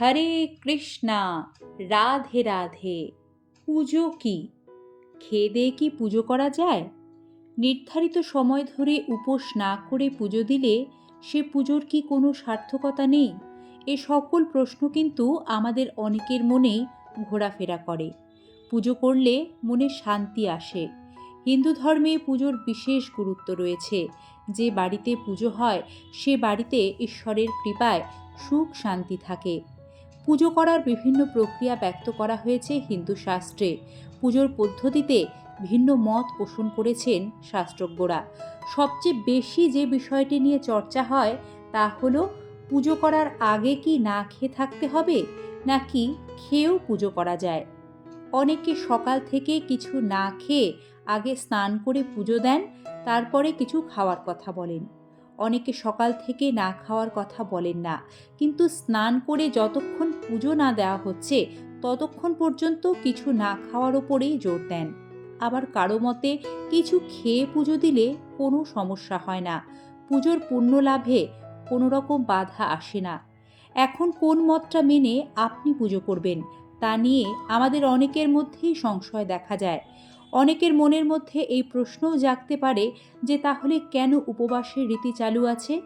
হরে কৃষ্ণা, রাধে রাধে। পুজো কি? খেয়ে কি পুজো করা যায়? নির্ধারিত সময় ধরে উপোস না করে পুজো দিলে সে পুজোর কি কোনো সার্থকতা নেই? এ সকল প্রশ্ন কিন্তু আমাদের অনেকের মনেই ঘোরাফেরা করে। পুজো করলে মনে শান্তি আসে। হিন্দু ধর্মে পুজোর বিশেষ গুরুত্ব রয়েছে। যে বাড়িতে পুজো হয়, সে বাড়িতে ঈশ্বরের কৃপায় সুখ শান্তি থাকে। পুজো করার বিভিন্ন প্রক্রিয়া ব্যক্ত করা হয়েছে হিন্দু শাস্ত্রে। পুজোর পদ্ধতিতে ভিন্ন মত পোষণ করেছেন শাস্ত্রজ্ঞরা। সবচেয়ে বেশি যে বিষয়টি নিয়ে চর্চা হয় তা হলো, পুজো করার আগে কি না খেয়ে থাকতে হবে, নাকি খেয়েও পুজো করা যায়? অনেকে সকাল থেকে কিছু না খেয়ে আগে স্নান করে পুজো দেন, তারপরে কিছু খাওয়ার কথা বলেন। অনেকে সকাল থেকে না খাওয়ার কথা বলেন না। কিন্তু স্নান করে যতক্ষণ পুজো না দেওয়া হচ্ছে, ততক্ষণ পর্যন্ত কিছু না খাওয়ার ওপরেই জোর দেন। আবার কারও মতে, কিছু খেয়ে পুজো দিলে কোনো সমস্যা হয় না। পুজোর পুণ্য লাভে কোনো রকম বাধা আসে না। এখন কোন মতটা মেনে আপনি পুজো করবেন, তা নিয়ে আমাদের অনেকের মধ্যেই সংশয় দেখা যায়। অনেকের মনের মধ্যে এই প্রশ্নও জাগতে পারে যে তাহলে কেন উপবাসের রীতি চালু আছে?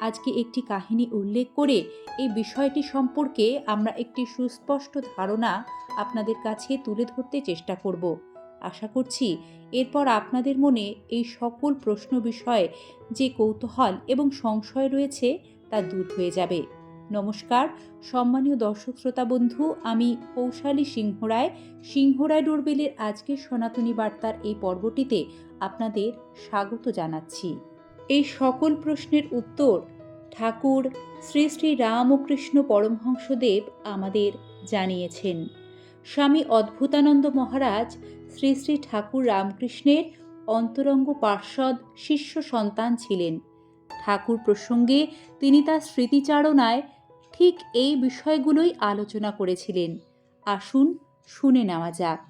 আজকে একটি কাহিনী উল্লেখ করে এই বিষয়টি সম্পর্কে আমরা একটি সুস্পষ্ট ধারণা আপনাদের কাছে তুলে ধরতে চেষ্টা করব। আশা করছি এরপর আপনাদের মনে এই সকল প্রশ্ন বিষয়ে যে কৌতূহল এবং সংশয় রয়েছে তা দূর হয়ে যাবে। নমস্কার। সম্মানীয় দর্শক শ্রোতা বন্ধু, আমি কৌশালী সিংহরায় সিংহরায় ডোরবেলের আজকের সনাতনী বার্তার এই পর্বটিতে আপনাদের স্বাগত জানাচ্ছি। এই সকল প্রশ্নের উত্তর ঠাকুর শ্রী শ্রী রামকৃষ্ণ পরমহংসদেব আমাদের জানিয়েছেন। স্বামী অদ্ভুতানন্দ মহারাজ শ্রী শ্রী ঠাকুর রামকৃষ্ণের অন্তরঙ্গ পার্ষদ শিষ্য সন্তান ছিলেন। ঠাকুর প্রসঙ্গে তিনি তার স্মৃতিচারণায় ঠিক এই বিষয়গুলোই আলোচনা করেছিলেন। আসুন শুনে নেওয়া যাক।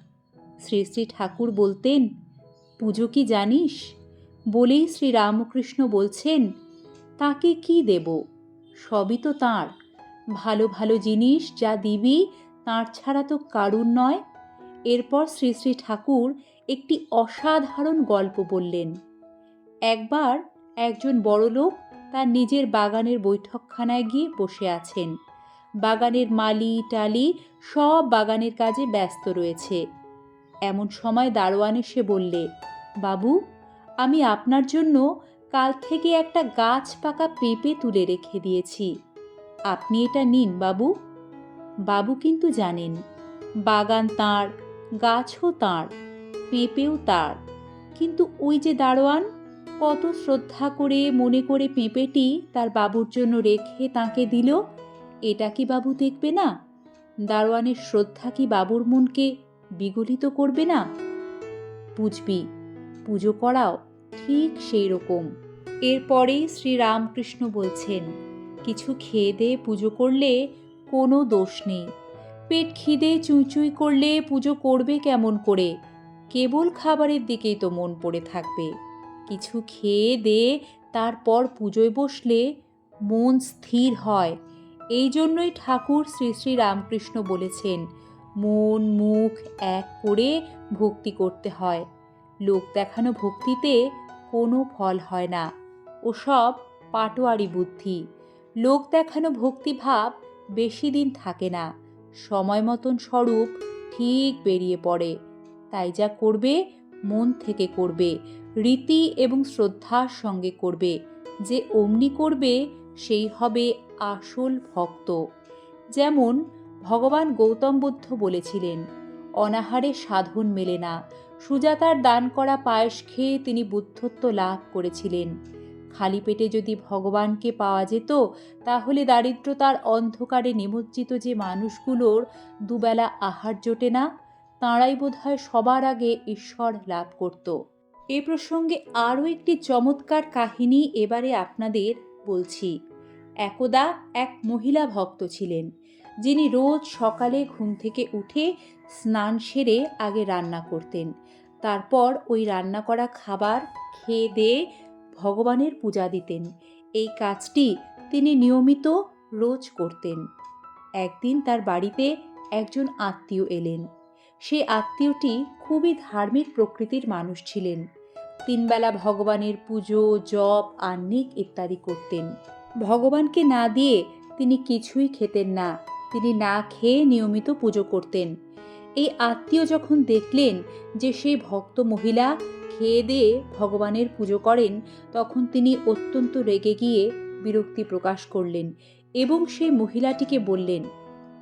শ্রী শ্রী ঠাকুর বলতেন, পুজো কি জানিস? বলেই শ্রী রামকৃষ্ণ বলছেন, তাকে কি দেব? সবই তো তাঁর। ভালো ভালো জিনিস যা দিবি, তাঁর ছাড়া তো কারুর নয়। এরপর শ্রী শ্রী ঠাকুর একটি অসাধারণ গল্প বললেন। একবার একজন বড়লোক তার নিজের বাগানের বৈঠকখানায় গিয়ে বসে আছেন। বাগানের মালি টালি সব বাগানের কাজে ব্যস্ত রয়েছে। এমন সময় দারোয়ান এসে বললে, বাবু, আমি আপনার জন্য কাল থেকে একটা গাছ পাকা পেঁপে তুলে রেখে দিয়েছি। আপনি এটা নিন, বাবু। বাবু কিন্তু জানেন, বাগান তাঁর, গাছও তাঁর, পেঁপেও তাঁর। কিন্তু ওই যে দারোয়ান কত শ্রদ্ধা করে মনে করে পেঁপেটি তার বাবুর জন্য রেখে তাকে দিল। এটা কি বাবু দেখবে না? দারোয়ানের শ্রদ্ধা কি বাবুর মনকে বিগলিত করবে না? বুঝবি, পুজো করাও ঠিক সেই রকম এরপরেই শ্রীরামকৃষ্ণ বলছেন, কিছু খেয়ে দিয়ে পুজো করলে কোনো দোষ নেই। পেট খিদে চুঁচুই করলে পুজো করবে কেমন করে? কেবল খাবারের দিকেই তো মন পড়ে থাকবে। কিছু খেয়ে দে, তারপর পুজোয় বসলে মন স্থির হয়। এই জন্যই ঠাকুর শ্রী শ্রী রামকৃষ্ণ বলেছেন, মন মুখ এক করে ভক্তি করতে হয়। লোক দেখানো ভক্তিতে কোনো ফল হয় না। ওসব পাটোয়ারি বুদ্ধি। লোক দেখানো ভক্তিভাব বেশি দিন থাকে না। সময় মতন স্বরূপ ঠিক বেরিয়ে পড়ে। তাই যা করবে মন থেকে করবে, রীতি এবং শ্রদ্ধার সঙ্গে করবে, যে অমনি করবে, সেই হবে আসল ভক্ত। যেমন ভগবান গৌতম বুদ্ধ বলেছিলেন, অনাহারে সাধন মেলে না, সুজাতার দান করা পায়েস খেয়ে তিনি বুদ্ধত্ব লাভ করেছিলেন। খালি পেটে যদি ভগবানকে পাওয়া যেত, তাহলে দারিদ্রতার অন্ধকারে নিমজ্জিত যে মানুষগুলোর দুবেলা আহার জোটে না তাঁরাই বোধহয় সবার আগে ঈশ্বর লাভ করত। এ প্রসঙ্গে আরও একটি চমৎকার কাহিনী এবারে আপনাদের বলছি। একদা এক মহিলা ভক্ত ছিলেন, যিনি রোজ সকালে ঘুম থেকে উঠে স্নান সেরে আগে রান্না করতেন। তারপর ওই রান্না করা খাবার খেয়ে দিয়ে ভগবানের পূজা দিতেন। এই কাজটি তিনি নিয়মিত রোজ করতেন। একদিন তার বাড়িতে একজন আত্মীয় এলেন। সেই আত্মীয়টি খুবই ধার্মিক প্রকৃতির মানুষ ছিলেন। তিনবেলা ভগবানের পুজো, জপ আহ্নিক ইত্যাদি করতেন। ভগবানকে না দিয়ে তিনি কিছুই খেতেন না। তিনি না খেয়ে নিয়মিত পুজো করতেন। এই আত্মীয় যখন দেখলেন যে সেই ভক্ত মহিলা খেয়ে দিয়ে ভগবানের পুজো করেন, তখন তিনি অত্যন্ত রেগে গিয়ে বিরক্তি প্রকাশ করলেন এবং সেই মহিলাটিকে বললেন,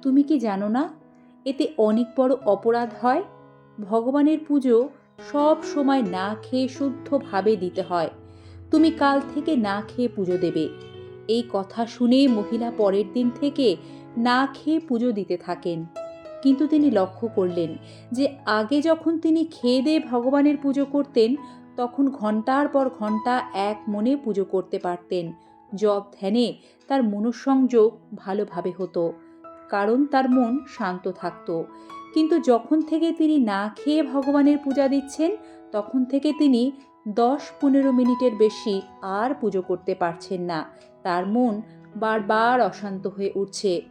তুমি কি জানো না এতে অনেক বড় অপরাধ হয়। ভগবানের পুজো সব সময় না খেয়ে শুদ্ধভাবে দিতে হয়। তুমি কাল থেকে না খেয়ে পুজো দেবে। এই কথা শুনে মহিলা পরের দিন থেকে না খেয়ে পুজো দিতে থাকেন। কিন্তু তিনি লক্ষ্য করলেন যে আগে যখন তিনি খেয়ে দিয়ে ভগবানের পুজো করতেন, তখন ঘণ্টার পর ঘণ্টা এক মনে পুজো করতে পারতেন। জপ ধ্যানে তার মনঃসংযোগ ভালোভাবে হতো। কারণ তার মন শান্ত থাকত। কিন্তু যখন থেকে তিনি না খেয়ে ভগবানের পূজা দিচ্ছেন, তখন থেকে তিনি দশ পনেরো মিনিটের বেশি আর পুজো করতে পারছেন না। তার মন বারবার অশান্ত হয়ে উঠছে।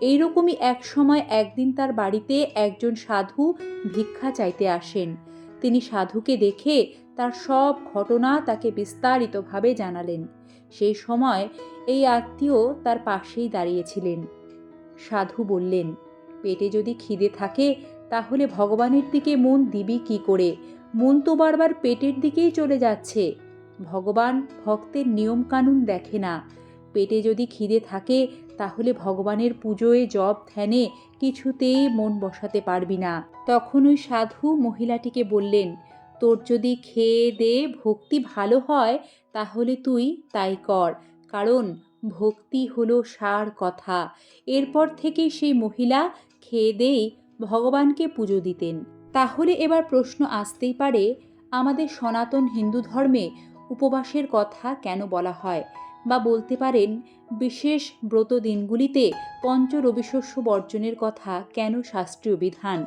এইরকমই এক সময় একদিন তার বাড়িতে একজন সাধু ভিক্ষা চাইতে আসেন। তিনি সাধুকে দেখে তার সব ঘটনা তাকে বিস্তারিতভাবে জানালেন। সেই সময় এই আত্মীয় তার পাশেই দাঁড়িয়েছিলেন। সাধু বললেন, পেটে যদি খিদে থাকে, তাহলে ভগবানের দিকে মন দিবি কি করে? মন তো বারবার পেটের দিকেই চলে যাচ্ছে। ভগবান ভক্তের নিয়মকানুন দেখে না। পেটে যদি খিদে থাকে, তাহলে ভগবানের পুজোয় জপ ধ্যানে কিছুতেই মন বসাতে পারবি না। তখন ওই সাধু মহিলাটিকে বললেন, তোর যদি খেয়ে দে ভক্তি ভালো হয়, তাহলে তুই তাই কর। কারণ ভক্তি হলো সার কথা। এরপর থেকে সেই মহিলা খেয়ে দেই ভগবানকে পুজো দিতেন। তাহলে এবার প্রশ্ন আসতেই পারে, আমাদের সনাতন হিন্দু ধর্মে উপবাসের কথা কেন বলা হয়? বা বলতে পারেন, বিশেষ ব্রত দিনগুলিতে পঞ্চ রবিশস্য বর্জনের কথা কেন শাস্ত্রীয় বিধান?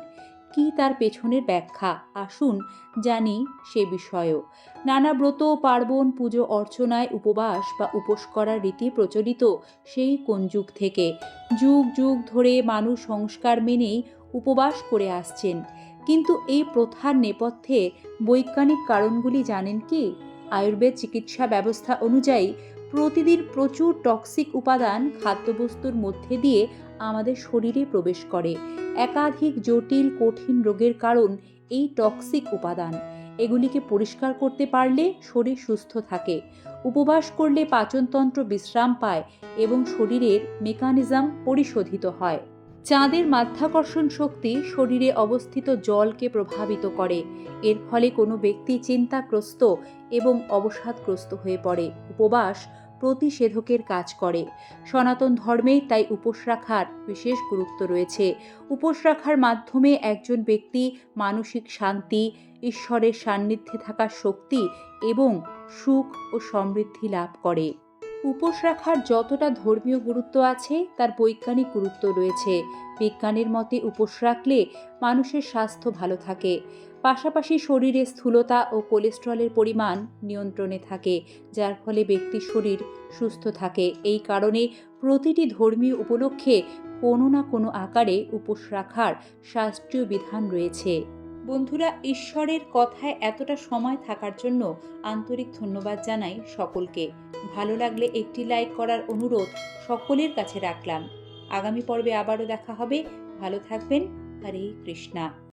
কি তার পেছনের ব্যাখ্যা? আসুন জানি সে বিষয়েও। নানা ব্রত, পার্বণ, পুজো, অর্চনায় উপবাস বা উপোস করার রীতি প্রচলিত সেই কোন যুগ থেকে? যুগ যুগ ধরে মানুষ সংস্কার মেনেই উপবাস করে আসছেন। কিন্তু এই প্রথার নেপথ্যে বৈজ্ঞানিক কারণগুলি জানেন কি? আয়ুর্বেদ চিকিৎসা ব্যবস্থা অনুযায়ী প্রতিদিন প্রচুর টক্সিক উপাদান খাদ্যবস্তুর মধ্যে দিয়ে আমাদের শরীরে প্রবেশ করে। একাধিক জটিল, কঠিন রোগের কারণ এই টক্সিক উপাদান। এগুলিকে পরিষ্কার করতে পারলে শরীর সুস্থ থাকে। উপবাস করলে পাচনতন্ত্র বিশ্রাম পায় এবং শরীরের মেকানিজম পরিশোধিত হয়। চাঁদের মাধ্যাকর্ষণ শক্তি শরীরে অবস্থিত জলকে প্রভাবিত করে। এর ফলে কোনো ব্যক্তি চিন্তাগ্রস্ত এবং অবসাদগ্রস্ত হয়ে পড়ে। উপবাস প্রতিষেধকের কাজ করে। সনাতন ধর্মেই তাই উপোস রাখার বিশেষ গুরুত্ব রয়েছে। উপোস রাখার মাধ্যমে একজন ব্যক্তি মানসিক শান্তি, ঈশ্বরের সান্নিধ্যে থাকার শক্তি এবং সুখ ও সমৃদ্ধি লাভ করে। উপোস রাখার যতটা ধর্মীয় গুরুত্ব আছে, তার বৈজ্ঞানিক গুরুত্ব রয়েছে। বিজ্ঞানের মতে উপোস রাখলে মানুষের স্বাস্থ্য ভালো থাকে। পাশাপাশি শরীরে স্থূলতা ও কোলেস্ট্রলের পরিমাণ নিয়ন্ত্রণে থাকে, যার ফলে ব্যক্তির শরীর সুস্থ থাকে। এই কারণে প্রতিটি ধর্মীয় উপলক্ষে কোনো না কোনো আকারে উপোস রাখার শাস্ত্রীয় বিধান রয়েছে। বন্ধুরা, ঈশ্বরের কথায় এতটা সময় থাকার জন্য আন্তরিক ধন্যবাদ জানাই সকলকে। ভালো লাগলে একটি লাইক করার অনুরোধ সকলের কাছে রাখলাম। আগামী পর্বে আবারও দেখা হবে। ভালো থাকবেন। হরে কৃষ্ণা।